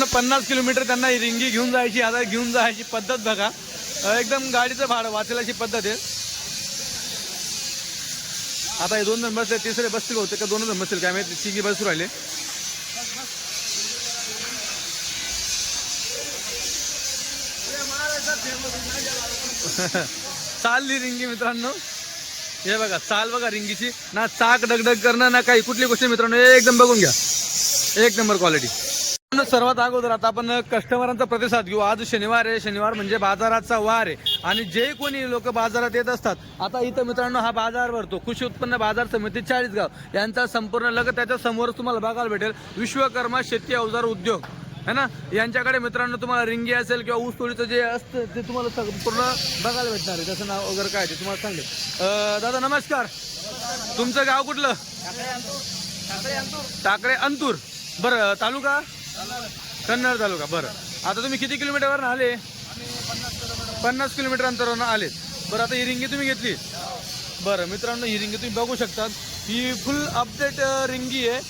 पन्नास किलोमीटर त्यांना ही रिंगी घेऊन जायची आता घेऊन जायची पद्धत बघा. एकदम गाडीचं भाडं वाचल्याची पद्धत आहे. आता हे दोन जण बसले तिसरे बसतील होते का? दोन जण बसतील काय माहिती? तिघी बसू राहिले. चालली रिंगी मित्रांनो. हे बघा चाल बघा रिंगीची. ना चाक डगडग करणं ना काही. कुठली गोष्टी मित्रांनो? एकदम बघून घ्या. एक नंबर क्वालिटी. सर्वात अगोदर आता आपण कस्टमरांचा प्रतिसाद घेऊ. आज शनिवार आहे. शनिवार म्हणजे बाजाराचा वार आहे. आणि जे कोणी लोक बाजारात येत असतात आता इथं मित्रांनो हा बाजार भरतो. कृषी उत्पन्न बाजार समिती चाळीसगाव. यांचा संपूर्ण लगत त्याच्या समोरच तुम्हाला बघायला भेटेल. विश्वकर्मा शेती अवजार उद्योग. है ना? यांच्याकडे मित्रांनो तुम्हाला रिंगी असेल किंवा ऊस तोडीचं जे असतं ते तुम्हाला सग- पूर्ण बघायला भेटणार आहे. त्याचं नाव वगैरे काय आहे ते तुम्हाला सांगेल. दादा नमस्कार. तुमचं गाव कुठलं? टाकळे अंतूर. बरं तालुका? कन्नड तालुका बरं. आता तुम्ही किती किलोमीटरवर आले? पन्नास किलोमीटर अंतरावरनं आलेत बरं आता ही रिंगी तुम्ही घेतली. बरं मित्रांनो ही रिंगी तुम्ही बघू शकता ही फुल अपडेट रिंगी आहे.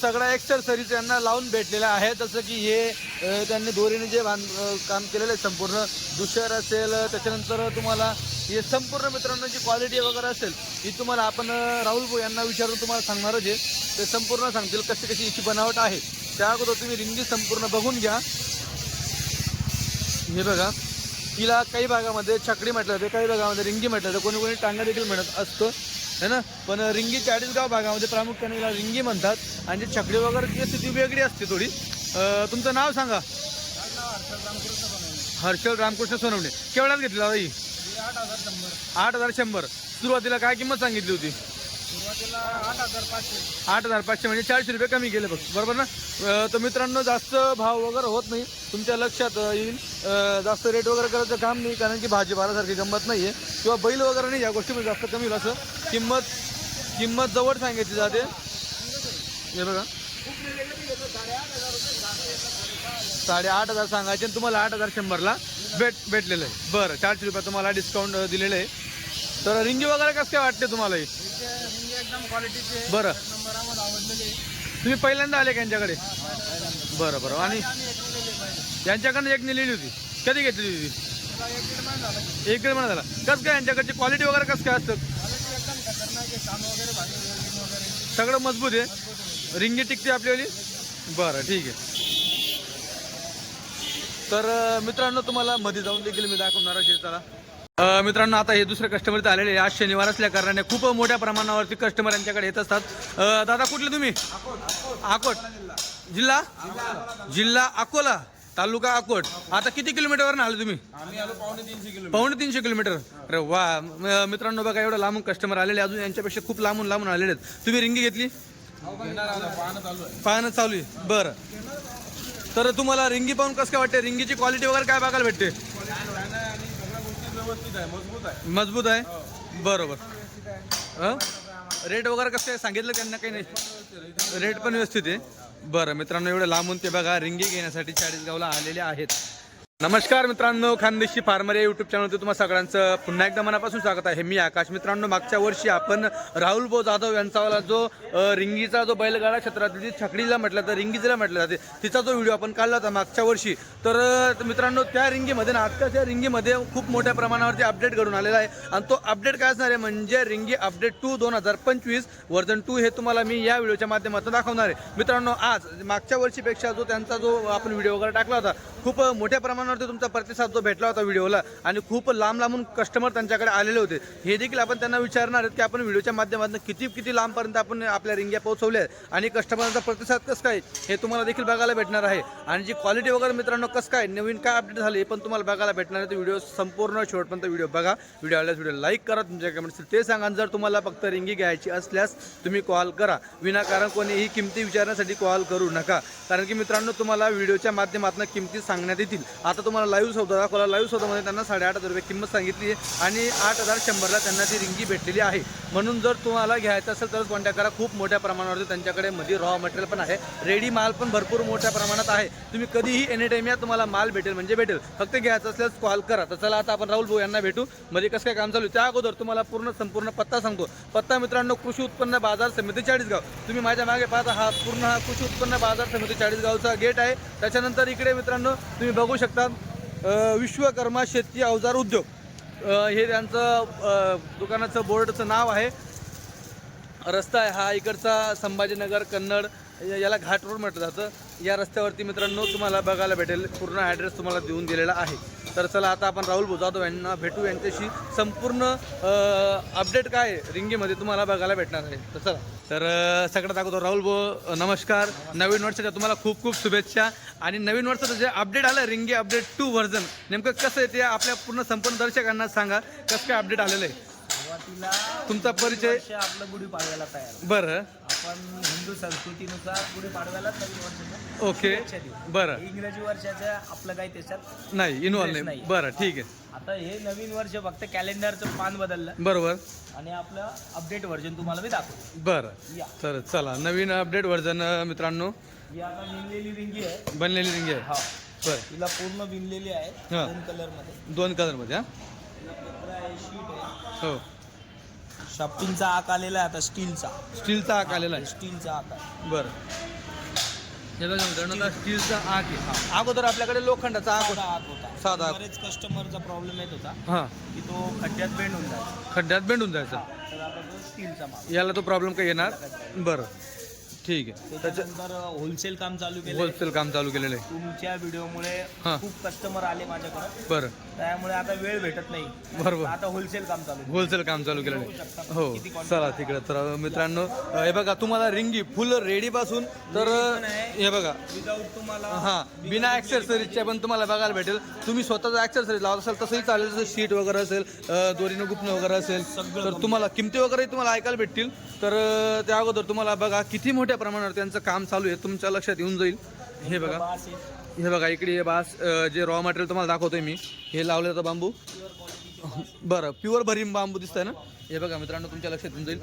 सगळ्या एक्सरसरीज यांना लावून भेटलेला आहे जसं की हे त्यांनी दोरीने जे बांध काम केलेलं आहे संपूर्ण दुसर असेल त्याच्यानंतर तुम्हाला हे संपूर्ण मित्रांनो जी क्वालिटी वगैरे असेल ही तुम्हाला आपण राहुल भाऊ यांना विचारून तुम्हाला सांगणारच आहे. ते संपूर्ण सांगतील कशी कशी याची बनावट आहे. त्या अगोदर तुम्ही रिंगी संपूर्ण बघून घ्या. हे बघा. तिला काही भागामध्ये छकडी म्हटलं जाते काही भागामध्ये रिंगी म्हटलं जातं. कोणी कोणी टांगा देखील म्हणत असतं है ना? पण रिंगी चाळीसगाव भागामध्ये प्रामुख्याने याला रिंगी म्हणतात. आणि छकडी वगैरे ती असते ती वेगळी असते थोडी. तुमचं नाव सांगा. हर्षल रामकृष्ण सोनवणे. केवढ्यात घेतली दादा आठ हजार शंभर. सुरुवातीला काय किंमत सांगितली होती? आठ हजार पाचशे म्हणजे चारशे रुपये कमी केले बघ. बरोबर ना? तर मित्रांनो जास्त भाव वगैरे होत नाही. तुमच्या लक्षात येईल. जास्त रेट वगैरे करायचं काम नाही कारण की भाजीपालासारखी गंमत नाही आहे किंवा बैल वगैरे नाही या गोष्टीमध्ये जास्त कमी होईल असं किंमत किंमत जवळ सांगितली जाते. हे बघा. साडे आठ हजार सांगायचे आणि तुम्हाला आठ हजार शंभरला भेट भेटलेलं आहे. बरं चारशे रुपये तुम्हाला डिस्काउंट दिलेलं आहे. तर रिंगी वगैरे कसं काय वाटते तुम्हाला? ही एकदम क्वालिटीचे बरं. नंबर आम्हाला आवडलेले तुम्ही पहिल्यांदा आले का यांच्याकडे? बरं बरं. आणि यांच्याकडनं एक नेलेली होती. कधी घेतली होती? एक दीड महिना झाला. एक दीड महिना झाला. कसं काय यांच्याकडची क्वालिटी वगैरे कसं काय असतं? क्वालिटी एकदम खतरनाक आहे. काम वगैरे भारी वगैरे वगैरे. सगळं मजबूत आहे. रिंगी टिकते आपल्यावाली? बरं ठीक आहे. तर अं, मित्रांनो तुम्हाला मध्ये जाऊन देखील मी दाखवणार आहे अं, मित्रांनो आता हे दुसरे कस्टमर इथे आलेले आज शनिवार असल्या कारणाने खूप मोठ्या प्रमाणावरती कस्टमर यांच्याकडे येत असतात. दादा कुठले तुम्ही? अकोट. जिल्हा? जिल्हा अकोला. तालुका अकोट. आता किती किलोमीटरवर आले तुम्ही? आलो पावणे तीनशे तीनशे किलोमीटर. अरे वा. मित्रांनो बघा एवढं लांबून कस्टमर आलेले अजून यांच्यापेक्षा खूप लांबून लांबून आलेले आहेत. तुम्ही रिंगी घेतली? पाहणं चालू आहे. बरं. तर तुम्हाला रिंगी पाहून कसं काय वाटते रिंगीची क्वालिटी वगैरे काय बघायला भेटते? व्यवस्थित आहे मजबूत आहे. मजबूत आहे? बरोबर. रेट वगैरे कसं काय सांगितलं त्यांना काही नाही? रेट पण व्यवस्थित आहे. बरं मित्रांनो एवढं लांबून ते बघा रिंगी घेण्यासाठी चाळीसगावला आलेले आहेत. नमस्कार मित्रांनो खानदेशी फार्मर या युट्यूब चॅनलवर तुम्हाला सगळ्यांचं पुन्हा एकदा मनापासून स्वागत आहे. मी आकाश. मित्रांनो मागच्या वर्षी आपण राहुल भाऊ जाधव यांचावाला जो रिंगीचा जो बैलगाडा क्षेत्रातील छकडीला म्हटलं तर रिंगीजला म्हटलं जाते तिचा जो व्हिडिओ आपण काढला होता मागच्या वर्षी. तर मित्रांनो त्या रिंगीमध्ये ना आजकालच्या रिंगीमध्ये खूप मोठ्या प्रमाणावरती अपडेट घडून आलेला आहे. आणि तो अपडेट काय असणार आहे म्हणजे रिंगी अपडेट टू दोन हजार पंचवीस वर्जन टू हे तुम्हाला मी या व्हिडिओच्या माध्यमातून दाखवणार आहे. मित्रांनो आज मागच्या वर्षीपेक्षा जो त्यांचा जो आपण व्हिडिओ वगैरे टाकला होता खूप मोठ्या दुकानावरती तुमचा प्रतिसाद जो भेटला होता व्हिडिओला आणि खूप लांब लांबून कस्टमर त्यांच्याकडे आलेले होते हे देखील आपण त्यांना विचारणार आहेत की आपण व्हिडिओच्या माध्यमातून किती किती लांबपर्यंत आपण आपल्या रिंग्या पोहोचवल्या आहेत आणि कस्टमरचा प्रतिसाद कसं काय हे तुम्हाला देखील बघायला भेटणार आहे. आणि जी क्वालिटी वगैरे मित्रांनो कसं काय नवीन काय अपडेट झाले हे पण तुम्हाला बघायला भेटणार आहे. व्हिडिओ संपूर्ण शेवटपर्यंत व्हिडिओ बघा. व्हिडिओ आल्यास व्हिडिओ लाईक करा तुमच्या कमेंट्स ते सांगा. आणि जर तुम्हाला फक्त रिंगी घ्यायची असल्यास तुम्ही कॉल करा. विनाकारण कोणीही किमती विचारण्यासाठी कॉल करू नका. कारण की मित्रांनो तुम्हाला व्हिडिओच्या माध्यमातून किमती सांगण्यात येतील. आता आता तुम्हाला लाईव्ह सौदा दाखवला. लाईव्ह सौदामध्ये त्यांना साडेआठ हजार रुपये किंमत सांगितली आहे आणि आठ हजार शंभरला त्यांना ती रिंगी भेटलेली आहे. म्हणून जर तुम्हाला घ्यायचं असेल तर कॉन्टॅक्ट करा. खूप मोठ्या प्रमाणावरती त्यांच्याकडे मध्ये रॉ मटेरियल पण आहे. रेडी माल पण भरपूर मोठ्या प्रमाणात आहे. तुम्ही कधीही एनी टाईम या तुम्हाला माल भेटेल म्हणजे भेटेल. फक्त घ्यायचं असल्यास कॉल करा. तर चला आता आपण राहुल भाऊ यांना भेटू. मध्ये कसं काय काम चालू आहे? त्या अगोदर तुम्हाला पूर्ण संपूर्ण पत्ता सांगतो. पत्ता मित्रांनो कृषी उत्पन्न बाजार समिती चाळीसगाव. तुम्ही माझ्या मागे पाहता हा पूर्ण हा कृषी उत्पन्न बाजार समिती चाळीसगावचा गेट आहे. त्याच्यानंतर इकडे मित्रांनो तुम्ही बघू शकता अ, विश्वकर्मा शेती अवजार उद्योग. हे त्यांचं दुकानाचं बोर्डचं नाव आहे. रस्ता आहे हा इकडचा संभाजीनगर कन्नड याला घाट रोड म्हटलं जातं. या रस्त्यावरती मित्रांनो तुम्हाला बघायला भेटेल पूर्ण ॲड्रेस तुम्हाला देऊन दिलेला आहे. तर चला आता आपण राहुल जाधव यांना भेटू यांच्याशी संपूर्ण अपडेट काय आहे, रिंगीमध्ये तुम्हाला बघायला भेटणार आहे. तर चला. तर सगळ्यात अगोदर राहुल भो नमस्कार. नवीन वर्षाच्या तुम्हाला खूप खूप शुभेच्छा. आणि नवीन वर्षाचं जे अपडेट आलं रिंगी अपडेट टू व्हर्जन नेमकं कसं आहे ते आपल्या पूर्ण संपूर्ण दर्शकांना सांगा कसं काय अपडेट आलेलं आहे? तुमचा परिचय? आपलं गुढीपाडव्याला तयार. बरं. आपण हिंदू संस्कृतीनुसार गुढीपाडव्याला नवीन वर्षाचं ओके. बरं. इंग्रजी वर्षाचं आपलं काही त्याच्यात नाही इन्व्हॉल्व नाही. बरं ठीक आहे. आता हे नवीन वर्ष फक्त कॅलेंडरचं पान बदललं. बरोबर. आणि आपलं अपडेट व्हर्जन तुम्हाला मी दाखवतो. बरं. तर चला नवीन अपडेट व्हर्जन मित्रांनो. ही आता विणलेली रिंगी आहे. बनलेली रिंग आहे. हा. बरं. तिला पूर्ण विणलेली आहे. दोन कलरमध्ये. दोन कलरमध्ये हा. आहे. हो. शाफ्टिंगचा आक आलेला आहे आता स्टीलचा. स्टीलचा आक आलेला आहे. स्टीलचा आक आहे. बरं. हे बघा मित्रांनो आता स्टीलचा आक आहे. अगोदर आपल्याकडे लोखंडाचा आक साधा होता आक होता. साधा आक. बरेच कस्टमरचा प्रॉब्लेम येत होता हां. की तो खड्ड्यात बेंड होऊन जायचा. खड्ड्यात बेंडून जायचं. तर आता तो स्टीलचा माल. याला तो प्रॉब्लेम काही येणार? बरं. ठीक आहे. त्याच्या त्याच्यानंतर होलसेल काम चालू केलं होलसेल काम चालू केलेलं आहे. तुमच्या व्हिडिओमुळे हा. खूप कस्टमर आले माझ्याकडे. बरं. त्यामुळे आता वेळ भेटत नाही. बरोबर. आता होलसेल काम चालू आहे. होलसेल काम चालू केलेलं आहे. हो. quantity चला तिकडे. तर मित्रांनो हे बघा तुम्हाला रिंगी फुल रेडी पासून तर पण आहे. हे बघा. विदाऊट तुम्हाला हा. बिना ॲक्सेसरीजच्या पण तुम्हाला बघायला भेटेल. तुम्ही स्वतःचा ॲक्सेसरीज लावत असाल तसंही चालेल. जसं शीट वगैरे असेल अ, दोरीनं गुपणं वगैरे असेल तर तुम्हाला किमती वगैरे तुम्हाला ऐकायला भेटतील. तर अ, त्या अगोदर तुम्हाला बघा किती मोठ्या प्रमाणावर त्यांचं काम चालू आहे. तुमच्या लक्षात येऊन जाईल. हे बघा. हे बघा इकडे हे बास जे रॉ मटेरियल तुम्हाला दाखवतोय मी हे लावलं जातं बांबू. बरं प्युअर भरीम बांबू दिसतंय ना? हे बघा मित्रांनो तुमच्या लक्षात येऊन जाईल.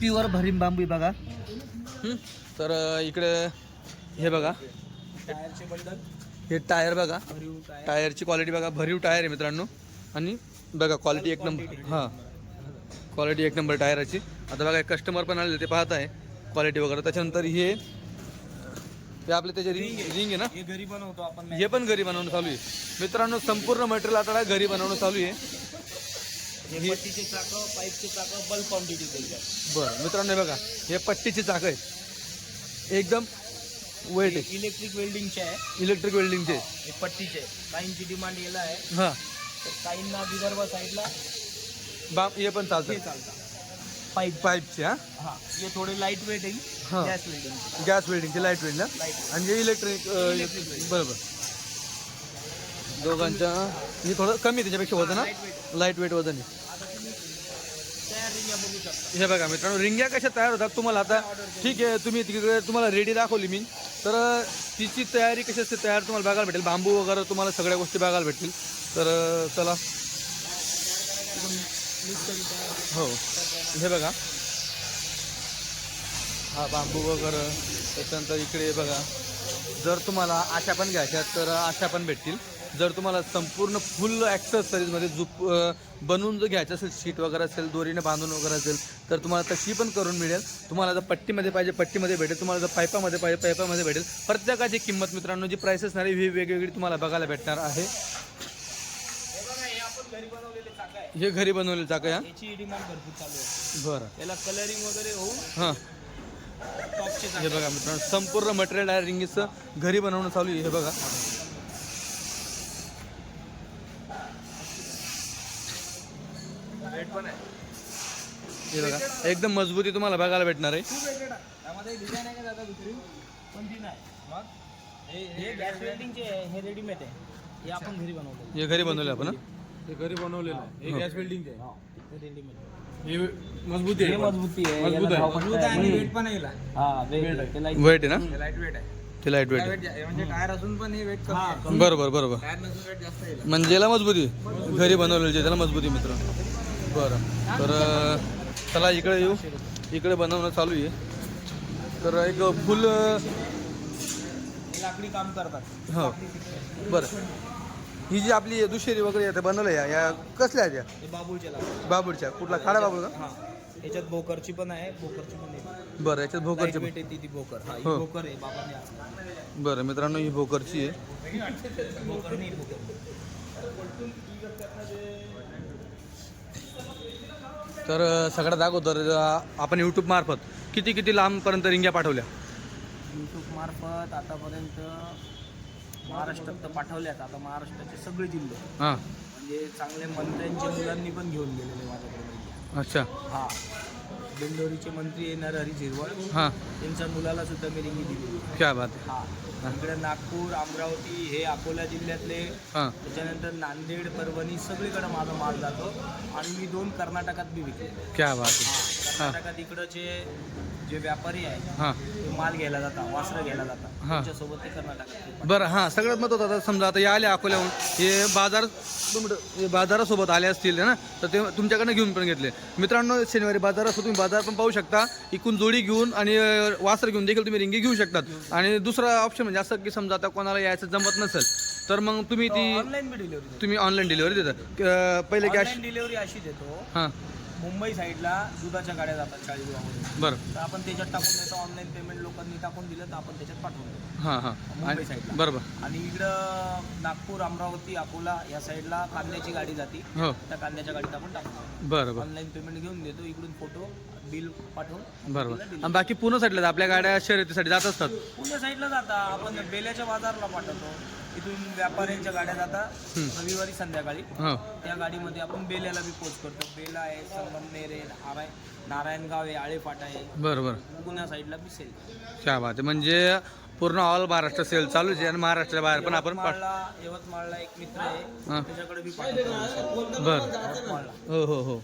प्युअर भरीम बांबू बघा? तर इकडे हे बघा. हे टायर बघा. टायरची क्वालिटी बघा. भरीव टायर आहे मित्रांनो. आणि बघा क्वालिटी एक नंबर हां. क्वालिटी एक नंबर टायराची आता बघा कस्टमर पण आलेले ते पाहत आहे. क्वालिटी वगैरे. त्याच्यानंतर हे हे आपले त्याचे रिंग रिंग आहे. ना? हे घरी बनवतो आपण हे पण घरी बनवणं चालू आहे. मित्रांनो संपूर्ण मटेरियल आता घरी बनवणं चालू आहे. हे पट्टीचे चाकं पाईपचे चाकं क्वांटिटी बरं मित्रांनो हे बघा. हे पट्टीची चाकं आहेत. एकदम वेट आहे. इलेक्ट्रिक वेल्डिंगचे आहे. इलेक्ट्रिक वेल्डिंगचे हे पट्टीचे आहे. काहींची डिमांड याला आहे. हां. तर काहींना विदर्भ साईडला बाम हे पण चालतं. चालतात पाईप पाईपचे हां? हा हे थोडे लाइट वेट येईल हा. गॅस वेल्डिंग गॅस वेल्डिंगचे लाइट वेल्डिंग ना? आणि जे इलेक्ट्रिक बरोबर. दोघांच्या हे? थोडं कमी त्याच्यापेक्षा वजन ना लाइट वेट वजन आहे. आता तुम्ही तयार रिंग्या बघू शकता. हे बघा मित्रांनो रिंग्या कशा तयार होतात तुम्हाला आता ठीक आहे तुम्ही तिकडे तुम्हाला रेडी दाखवली मी. तर तिची तयारी कशी असते तयार तुम्हाला बघायला भेटेल. बांबू वगैरे तुम्हाला सगळ्या गोष्टी बघायला भेटतील. तर चला. हो. हे बघा. हा बांबू वगैरे त्याच्यानंतर इकडे बघा. जर तुम्हाला आशा पण घ्यायच्या तर आशा पण भेटतील. जर तुम्हाला संपूर्ण फुल ॲक्सेसरीजमध्ये जुप बनवून जर घ्यायचं असेल शीट वगैरे असेल दोरीने बांधून वगैरे असेल तर तुम्हाला तशी पण करून मिळेल. तुम्हाला जर पट्टीमध्ये पाहिजे पट्टीमध्ये भेटेल. तुम्हाला जर पायपामध्ये पाहिजे पायपामध्ये भेटेल. प्रत्येकाची किंमत मित्रांनो जी प्राईस असणार आहे ही वेगवेगळी तुम्हाला बघायला भेटणार आहे. घरी बनवलेले चाकं आहे हे घरी बनवलेलं चाक आहे याची डिमांड भरपूर चालू आहे. बरं. याला कलरिंग वगैरे होऊन हां. हे बघा मित्रांनो संपूर्ण मटेरियल आहे रिंगीचं घरी बनवणं चालू आहे. हे बघा. रेट पण आहे. हे बघा. एकदम मजबूती तुम्हाला बघायला भेटणार आहे. खूप वेगळं आहे. त्यामध्ये डिझाईन आहे का दादा दुसरी? पण ती नाही. मग? हे गॅस वेल्डिंगचे हे रेडीमेड आहे. हे आपण घरी बनवलेलं हे घरी बनवले आपण? ते घरी बनवलेलं आहे. हे गॅस बिल्डिंग आहे. हे. हे मजबूत आहे. हे मजबूती आहे. मजबूत याला आहे. पट्टा आहे. वेट पण आहे हा वेट आहे. ना? लाइट वेट आहे. ते लाइट वेट म्हणजे टायर असून पण हे वेट कमी बरोबर बरोबर. टायर नसून वेट जास्त येईल म्हणजे याला मजबूती. घरी बनवलेली आहे, त्याला मजबूती मित्र. बरं. तर अं, चला इकडे येऊ. इकडे बनवणं चालू आहे. तर एक फुल अं, लाकडी काम करतात. हो. बरं. ही जी आपली दुशेरी वगैरे आहे ते बनवलं या या कसल्या आहेत या? लाकडी बाबूडच्या कुठला? खाडा बाबूळ का? हा. याच्यात भोकरची पण आहे भोकरची पण आहे. बरं याच्यात भोकरची येते ती भोकर. हा ही हो. भोकर आहे बाबांनी आणली. बरं मित्रांनो ही भोकरची आहे. भोकर नाही भोकर. तर अं, सगळ्यात अगोदर अं, आपण यूट्यूब मार्फत किती किती लांबपर्यंत रिंग्या पाठवल्या? यूट्यूब मार्फत आतापर्यंत महाराष्ट्रात तर पाठवल्यात आता महाराष्ट्राचे सगळे जिल्हे. हां. म्हणजे चांगले मंत्र्यांच्या मुलांनी पण घेऊन गेलेले माझ्याकडे अच्छा. हा. दिंडोरीचे मंत्री येणार हरी झिरवळ. हां. त्यांच्या मुलाला सुद्धा मी रिंगी दिली क्या बात आहे. हा. इकडे नागपूर अमरावती हे अकोला जिल्ह्यातले. हां. त्याच्यानंतर नांदेड परभणी सगळीकडे माझा माल जातो. आणि मी दोन कर्नाटकात बी विकले. क्या बात आहे. कर्नाटकात इकडचे जे व्यापारी आहे हां. ते माल घ्यायला जातात वासरं घ्यायला जातात हा. त्यांच्यासोबत ते कर्नाटकात. बरं हां सगळ्यात महत्त्वाचं आता समजा आता हे आले अकोल्याहून हे बाजार हे बाजारासोबत आले असतील ना? तर ते तुमच्याकडनं घेऊन पण घेतले. मित्रांनो शनिवारी बाजारासोबत तुम्ही बाजार पण पाहू शकता. इकून जोडी घेऊन आणि अं, वासर घेऊन देखील तुम्ही रिंगी घेऊ शकतात. आणि दुसरा ऑप्शन म्हणजे असं की समजा आता कोणाला यायचं जमत नसेल तर मग तुम्ही ती ऑनलाईन बी डिलिव्हरी तुम्ही ऑनलाईन डिलिव्हरी देता. अं, पहिले कॅश ऑनलाईन डिलिव्हरी अशी देतो. हां. मुंबई साईडला दुधाच्या गाड्या जातात चाळीसगावमध्ये बरं. तर आपण त्याच्यात टाकून देतो ऑनलाईन पेमेंट लोकांनी टाकून दिलं तर आपण त्याच्यात पाठवून देतो हां हां. मुंबई साईडला. बरोबर. आणि इकडं नागपूर अमरावती अकोला या साईडला कांद्याची गाडी जाते. हो. त्या कांद्याच्या गाडीत आपण टाकतो बरं बरं ऑनलाईन पेमेंट घेऊन देतो इकडून फोटो बिल पाठवून. बरोबर. आणि बाकी पूर्ण साईडला आपल्या गाड्या शर्यतीसाठी जात असतात? पुणे साईडला जाता आपण बेल्याच्या बाजारला पाठवतो. इथून व्यापाऱ्यांच्या गाड्या जातात. रविवारी संध्याकाळी. हो. त्या गाडीमध्ये आपण बेल्याला बी पोच करतो. बेला आहे संगमनेर आहे नारायण नारायणगाव आहे आळेफाटा आहे. बरं बरं पुण्या साईडला बी सेल क्या बात आहे. म्हणजे पूर्ण ऑल महाराष्ट्र सेल चालूच आहे. आणि महाराष्ट्राच्या बाहेर पण आपण पाठ यवतमाळला यवतमाळला एक मित्र हा. आहे त्याच्याकडे बी पाठवतो. बरं. यवतमाळला. हो हो हो.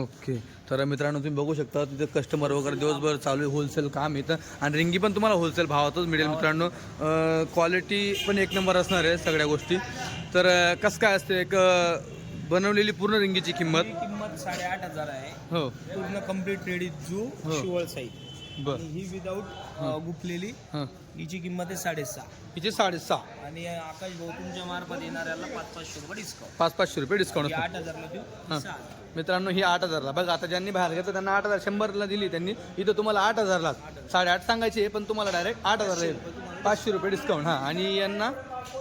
ओके. तर मित्रांनो तुम्ही बघू शकता तिथे कस्टमर वगैरे दिवसभर चालू आहे होलसेल काम येतं आणि रिंगी पण तुम्हाला होलसेल भावातच मिळेल मित्रांनो. क्वालिटी पण एक नंबर असणार आहे सगळ्या गोष्टी. तर कसं काय असते एक बनवलेली पूर्ण रिंगीची किंमत? किंमत साडेआठ हजार आहे. हो. पूर्ण कंप्लीट रेडी जू हो. शिवळ साई बर. आणि ही विदाऊट गुपलेली हां. हिची किंमत आहे साडेसहा. हिचे साडेसहा. आणि आकाश भाऊ तुमच्या मार्फत येणाऱ्याला पाच पाचशे रुपये डिस्काउंट पाच पाचशे रुपये डिस्काउंट असतो. आठ हजारला देऊ. हा. ही सहा हजार. मित्रांनो ही आठ हजारला. बघा आता ज्यांनी बाहेर घेतलं त्यांना आठ हजार शंभरला दिली त्यांनी. इथं तुम्हाला आठ हजारला. साडेआठ सांगायची आहे पण तुम्हाला डायरेक्ट आठ हजार येईल. पाचशे रुपये डिस्काउंट हां. आणि यांना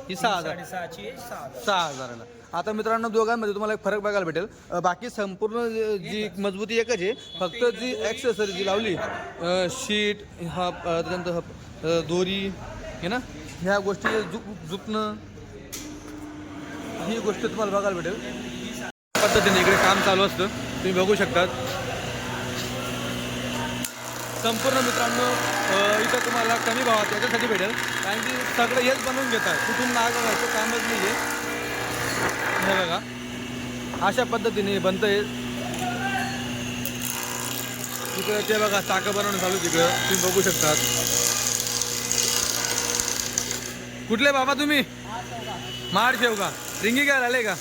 ही सहा हजार. साडेसहाची आहे सहा हजार. सहा हजाराला. आता मित्रांनो दोघांमध्ये तुम्हाला एक फरक बघायला भेटेल. बाकी संपूर्ण जी- मजबूती एकच आहे. फक्त जी ॲक्सेसरी जी लावली शीट हा त्याच्यानंतर हा, दोरी हे ना? ह्या गोष्टी जुप जुपणं ही गोष्ट तुम्हाला बघायला भेटेल. पद्धतीने इकडे काम चालू असतं. तुम्ही बघू शकतात. संपूर्ण मित्रांनो इथं तुम्हाला कमी भावात याच्यासाठी भेटेल. कारण की सगळं हेच बनवून घेतात. कुठून मागवायचं कामच नाही आहे हे बघा. अशा पद्धतीने बनतं आहे तिकडे ते बघा चाकं बनवणं चालू तिकडं. तुम्ही बघू शकतात. कुठले बाबा तुम्ही? माड शेव का? रिंगी घ्यायला आले का?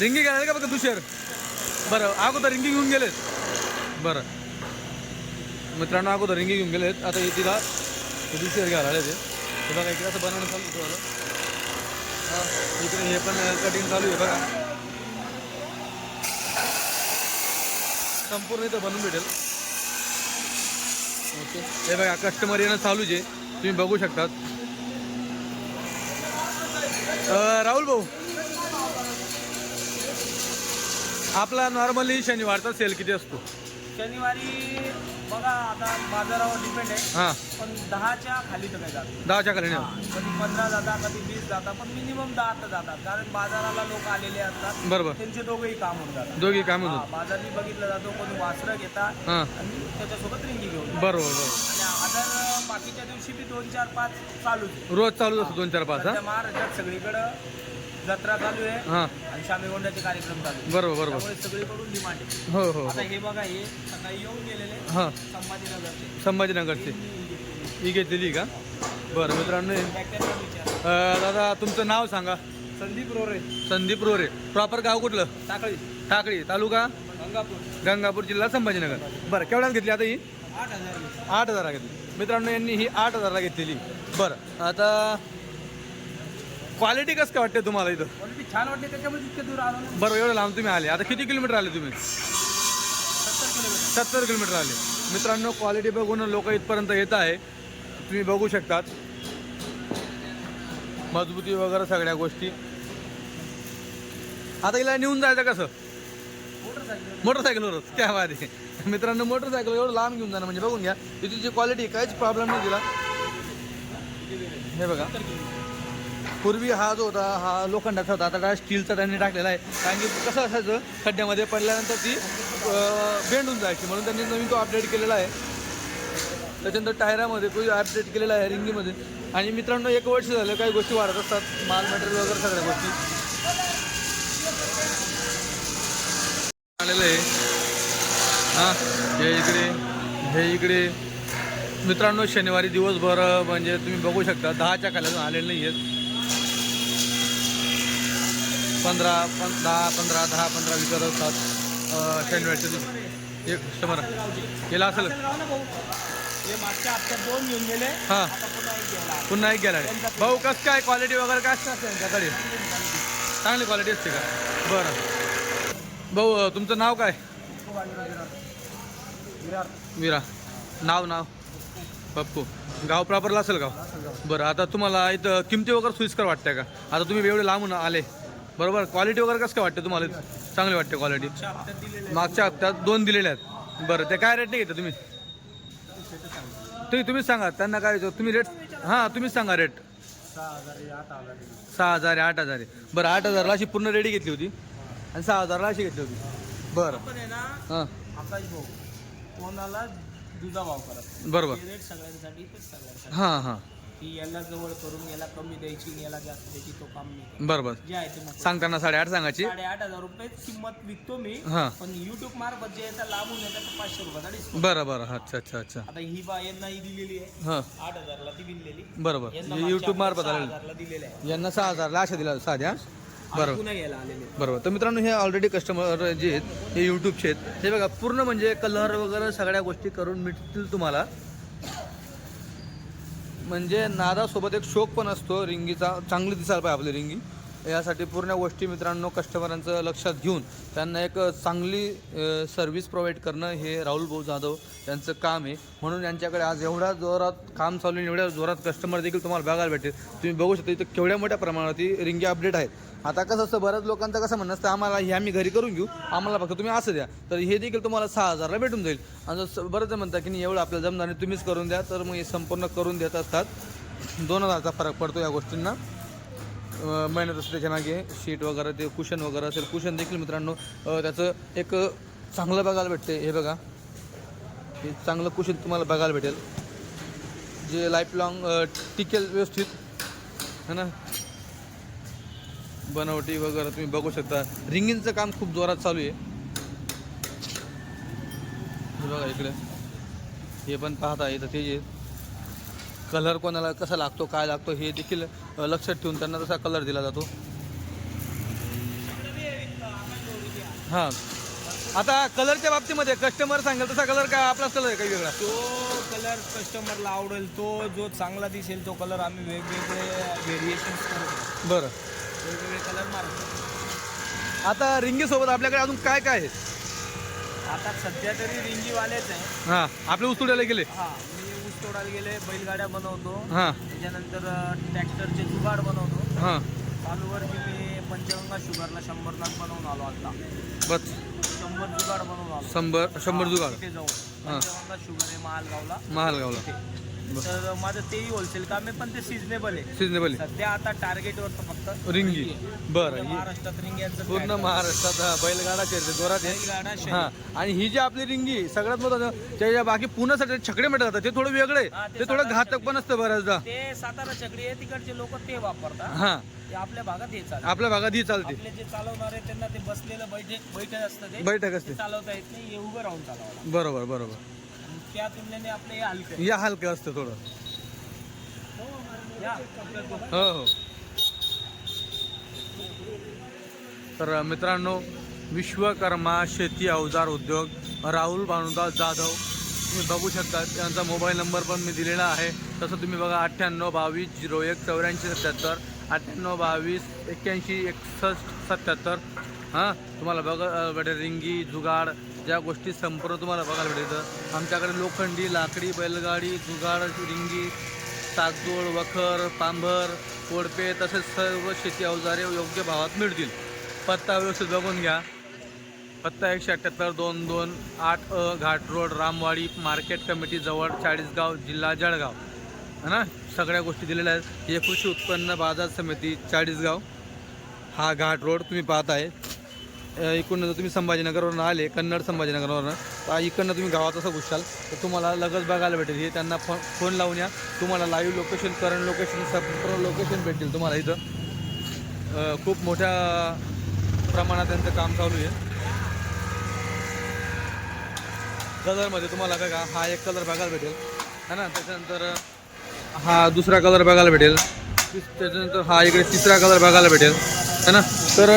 रिंगी घ्यायला आले का बघा दुशेर बरं अगोदर रिंगी घेऊन गेलेत. बरं. मित्रांनो अगोदर रिंगी घेऊन गेलेत. आता हे तिला दुसरे घ्यायला आले ते. बघा इकडे असं बनवणं चालू तुम्हाला इकडे हे पण कटिंग चालू आहे बघा. संपूर्ण इथं बनवून भेटेल. ओके हे बघा कस्टमर येणं चालूच आहे. तुम्ही बघू शकतात. राहुल भाऊ. आपला नॉर्मली शनिवारचा सेल किती असतो? शनिवारी बघा आता बाजारावर डिपेंड आहे. हां. पण दहाच्या खाली तर काय जात. दहाच्या खाली कधी पंधरा जातात कधी वीस जातात पण मिनिमम दहा तर जातात. कारण बाजाराला लोक आलेले असतात. बरोबर. त्यांचे दोघेही काम होऊन जातात. दोघी काय हा, म्हणतो बाजारनी बघितलं जातो कोणी वासरं घेतात हां. आणि त्याच्यासोबत रिंगी घेऊन. बरोबर बरोबर. आणि अदर बाकीच्या दिवशी बी दोन चार पाच चालूच आहे. रोज चालूच असतो दोन चार पाच हां? सध्या महाराष्ट्रात सगळीकडं जत्रा चालू आहे हां. आणि शामीगोंड्याचे कार्यक्रम चालू आहे. बरोबर बरोबर. त्यामुळे सगळीकडून डिमांड आहे. हो हो आता हे बघा हे सकाळी येऊन गेलेले हां. संभाजीनगरचे. संभाजीनगरचे. ही घेतलेली का? बरं मित्रांनो हे- ट्रॅक्टरला विचार. अं, दादा तुमचं नाव सांगा. संदीप रोरे. संदीप रोरे. प्रॉपर गाव कुठलं? टाकळी. टाकळी. तालुका? गंगापूर. गंगापूर जिल्हा संभाजीनगर. बरं केवढ्याला घेतली आता ही? आठ हजार आठ हजारला घेतली. मित्रांनो यांनी ही आठ हजारला घेतलेली. बरं आता क्वालिटी कसं काय वाटते तुम्हाला इथं? क्वालिटी छान वाटली त्याच्यामध्ये इतके दूर आलो ना. बरं एवढं लांब तुम्ही आले. आता किती किलोमीटर आले तुम्ही? सत्तर किलोमीटर. सत्तर किलोमीटर आले. मित्रांनो क्वालिटी बघून लोक इथपर्यंत येत आहे. तुम्ही बघू शकतात. मजबूती वगैरे सगळ्या गोष्टी. आता हिला नेऊन जायचं कसं? मोटरसायकल मोटरसायकलवरच बात आहे. मित्रांनो मोटरसायकल एवढं लांब घेऊन जाणं म्हणजे बघून घ्या. तिची जी क्वालिटी काहीच प्रॉब्लेम नाही तिला. हे बघा. पूर्वी हा जो होता हा लोखंडाचा होता आता स्टीलचा त्यांनी टाकलेला आहे. कारण की कसं असायचं खड्ड्यामध्ये पडल्यानंतर ती बेंडून होऊन जायची. म्हणून त्यांनी नवीन तो अपडेट केलेला आहे. त्याच्यानंतर टायरामध्ये तो अपडेट केलेला आहे रिंगीमध्ये. आणि मित्रांनो एक वर्ष झालं काही गोष्टी वाढत असतात. माल मटेरियल वगैरे सगळ्या गोष्टी. आलेलं आहे. हां हे इकडे हे इकडे. मित्रांनो शनिवारी दिवसभर म्हणजे तुम्ही बघू शकता दहाच्या खाल्यातून आलेले नाही आहेत पंधरा पं दहा पंधरा दहा पंधरा विकत असतात. शनिवारच्या दिवशी एक कस्टमर गेला असेल? हे हां. पुन्हा एक गेला भाऊ कसं काय? क्वालिटी वगैरे काय असतं त्यांच्याकडे? चांगली क्वालिटी असते का? बरं. भाऊ तुमचं नाव काय? विरा नाव नाव? पप्पू. गाव प्रॉपरला असेल गाव. बरं आता तुम्हाला इथं किमती वगैरे सोयीस्कर वाटते का? आता तुम्ही एवढे लांबून आले. बरोबर. क्वालिटी वगैरे कसं काय वाटते तुम्हाला? चांगली वाटते क्वालिटी मागच्या हप्त्यात दोन दिलेले आहेत. बरं ते काय रेटने घेता तुम्ही? तुम्ही तुम्हीच सांगा. त्यांना काय? तुम्ही रेट हां तुम्हीच सांगा रेट सहा हजार आठ हजार आहे. सहा हजार आहे आठ हजार आहे. बरं आठ हजारला अशी पूर्ण रेडी घेतली होती. आणि सहा हजारला अशी घेतली होती. बरं. हां. कोणाला दुधा भाव करत बरोबर. हे हां. की याला जवळ करून याला कमी द्यायची याला जास्त द्यायची तो काम नाही. बरोबर. जे आहे ते सांगताना साडेआठ सांगायची. साडेआठ हजार रुपये किंमत विकतो मी हां. पण युट्यूब मार्फत जे येतात लांबून येतात ते पाचशे रुपयाचा डिस्काउंट बरं बरं. अच्छा अच्छा अच्छा. आता ही बा यांना ही दिलेली आहे. हां. आठ हजारला ती दिलेली बरोबर. यांना मागच्या यूट्यूब मार्फत सहा आलेलं. हजारला दिलेलं आहे. यांना सहा हजारला अशा दिला साध्या. बरोबर. पुन्हा घ्यायला आलेले बरोबर. तर मित्रांनो हे ऑलरेडी कस्टमर जे आहेत हे यूट्यूबचे आहेत. हे बघा पूर्ण म्हणजे कलर वगैरे सगळ्या गोष्टी करून मिळतील तुम्हाला. म्हणजे नादासोबत एक शोक पण असतो. रिंगीचा चांगली दिसायला पाहिजे आपली रिंगी. यासाठी पूर्ण गोष्टी मित्रांनो कस्टमरांचं लक्षात घेऊन त्यांना एक चांगली सर्व्हिस प्रोव्हाइड करणं हे राहुल भाऊ जाधव यांचं काम आहे. म्हणून यांच्याकडे आज एवढ्या जोरात काम चालू आहे एवढ्या जोरात कस्टमर देखील तुम्हाला बघायला भेटेल. तुम्ही बघू शकता इथं केवढ्या मोठ्या प्रमाणात रिंगी अपडेट आहेत. आता कसं असतं बऱ्याच लोकांचं कसं म्हणणं असतं आम्हाला हे आम्ही घरी करून घेऊ आम्हाला फक्त तुम्ही असं द्या. तर हे देखील तुम्हाला सहा हजारला भेटून जाईल. आणि जसं बरंच म्हणतात की नाही एवढं आपल्याला जमणार नाही तुम्हीच करून द्या. तर मग हे संपूर्ण करून देत असतात. दोन हजारचा फरक पडतो या गोष्टींना. मेहनत असते त्याच्यामागे शीट वगैरे ते कुशन वगैरे असेल कुशन देखील मित्रांनो त्याचं एक चांगलं बघायला भेटते हे बघा. हे चांगलं कुशन तुम्हाला बघायला भेटेल. जे लाईफ लाँग टिकेल व्यवस्थित. है ना? बनावटी वगैरे तुम्ही बघू शकता. रिंगिंगचं काम खूप जोरात चालू आहे. बघा इकडे. हे पण पाहता येतं ते जे कलर कोणाला कसा लागतो काय लागतो हे देखील लक्षात ठेवून त्यांना तसा कलर दिला जातो. हां. आता कलरच्या बाबतीमध्ये कस्टमर सांगेल तसा कलर काय आपलाच कलर आहे काही वेगळा? तो कलर कस्टमरला आवडेल तो जो चांगला दिसेल तो कलर आम्ही वेगवेगळे व्हेरिएशन्स करतो बरं. वेगवेगळे कलर मारतो आता रिंगीसोबत आपल्याकडे अजून काय काय आहे? आता सध्या तरी रिंगीवालेच आहे. हां आपले उस्तुड्याला गेले? हा मी ऊस तोडायला गेले बैलगाड्या बनवतो. हां. त्याच्यानंतर ट्रॅक्टरचे जुगाड बनवतो. हां. चालूवरती मी पंचगंगा शुगरला शंभर लाख बनवून आलो आता. बस. शंभर जुगाड बनवून आलो. शंभर शंभर जुगाड. तिथे जाऊन. हा. पंचगंगा शुगर आहे महालगावला. महालगावला. तर माझं तेही होलसेल काम आहे पण ते सिजनेबल आहे. सिजनेबल सध्या आता टार्गेटवर फक्त रिंगी. बरं महाराष्ट्रात रिंग्यांचं पूर्ण. महाराष्ट्रात बैलगाडा शर्यती जोरात आहे बैलगाडा शर्यत. हा आणि ही जी आपली रिंगी सगळ्यात महत्वाचं त्याच्या बाकी पुण्यासाठी छकडे म्हणतात जातात ते थोडं वेगळे हा, ते ते थोडं साधारण घातक छकडी. पण असतं बऱ्याचदा. ते सातारा चकडी आहे तिकडचे लोक ते वापरतात. हा. ते आपल्या भागात हे चालतं. आपल्या भागात ही चालते. आपले जे चालवणार आहे त्यांना ते बसलेलं बैठे बैठक असतं ते. बैठक ते असते चालवता येत नाही हे उभं राहून चालवावं बरोबर बरोबर. त्या तुलनेने आपलं हे हलकं. या हलकं असतं थोडं. हो, या. हो हो. तर मित्रांनो विश्वकर्मा शेती अवजार उद्योग राहुल भानुदास जाधव तुम्ही बघू शकता त्यांचा मोबाईल नंबर पण मी दिलेला आहे. तसं तुम्ही बघा अठ्ठ्याण्णव बावीस झिरो एक चौऱ्याऐंशी सत्याहत्तर अठ्ठ्याण्णव बावीस एक्क्याऐंशी एकसष्ट सत्याहत्तर. हां तुम्हाला बघा अं, रिंगी जुगाड ज्या गोष्टी संपूर्ण तुम्हाला बघायला भेटतं आमच्याकडे लोखंडी लाकडी बैलगाडी जुगाड रिंगी सागजोड वखर पांभर कोडपे तसेच सर्व शेती अवजारे योग्य भावात मिळतील. पत्ता व्यवस्थित बघून घ्या. पत्ता एकशे अठ्ठ्याहत्तर दोन दोन आठ अ ghat road Ramwadi market committee जवळ चाळीसगाव जिल्हा जळगाव. है ना? सगळ्या गोष्टी दिलेल्या आहेत. हे कृषी उत्पन्न बाजार समिती चाळीसगाव. हा घाट रोड तुम्ही पाहत आहे इकडून जर तुम्ही संभाजीनगरवरून आले कन्नड संभाजीनगरवरून तर इकडनं तुम्ही गावात असं घुसाल तर तुम्हाला लगच बघायला भेटेल. हे त्यांना फोन फोन लावून या. तुम्हाला live location current location sub location भेटेल तुम्हाला इथं. खूप मोठ्या प्रमाणात त्यांचं काम चालू आहे. कलरमध्ये तुम्हाला बघा हा एक कलर बघायला भेटेल. है ना? त्याच्यानंतर हा दुसरा कलर बघायला भेटेल. त्याच्यानंतर हा इकडे तिसरा कलर बघायला भेटेल. है ना? तर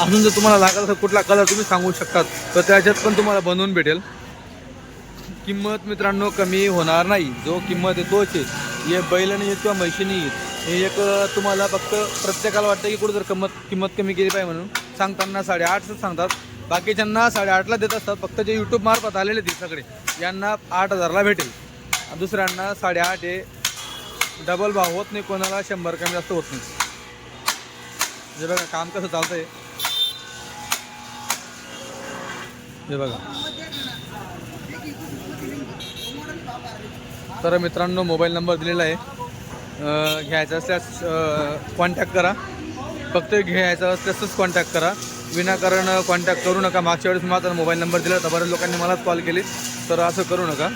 अजून जर तुम्हाला लागत असेल कुठला कलर तुम्ही सांगू शकतात. तर त्याच्यात पण तुम्हाला बनवून भेटेल. किंमत मित्रांनो कमी होणार नाही. जो किंमत आहे तोच आहे. हे बैलाने येत किंवा म्हशीने येत हे एक तुम्हाला फक्त प्रत्येकाला वाटतं की कुठं जर किंमत किंमत कमी केली पाहिजे म्हणून. सांगताना साडेआठच सांगतात. बाकीच्यांना साडेआठला देत असतात. फक्त जे यूट्यूब मार्फत आलेले ते सगळे यांना आठ हजारला भेटेल. आणि दुसऱ्यांना साडेआठ हे डबल भाव होत नाही. कोणाला शंभर कमी जास्त होत नाही. हे बघा काम कसं चालतंय. हे बघा. तर मित्रांनो मोबाईल नंबर दिलेला आहे. घ्यायचा असल्यास कॉन्टॅक्ट करा. फक्त घ्यायचं असल्यासच कॉन्टॅक्ट करा. विनाकारण कॉन्टॅक्ट करू नका. मागच्या वेळेस माझा मोबाईल नंबर दिला होता. बऱ्याच लोकांनी मलाच कॉल केले. तर असं करू नका.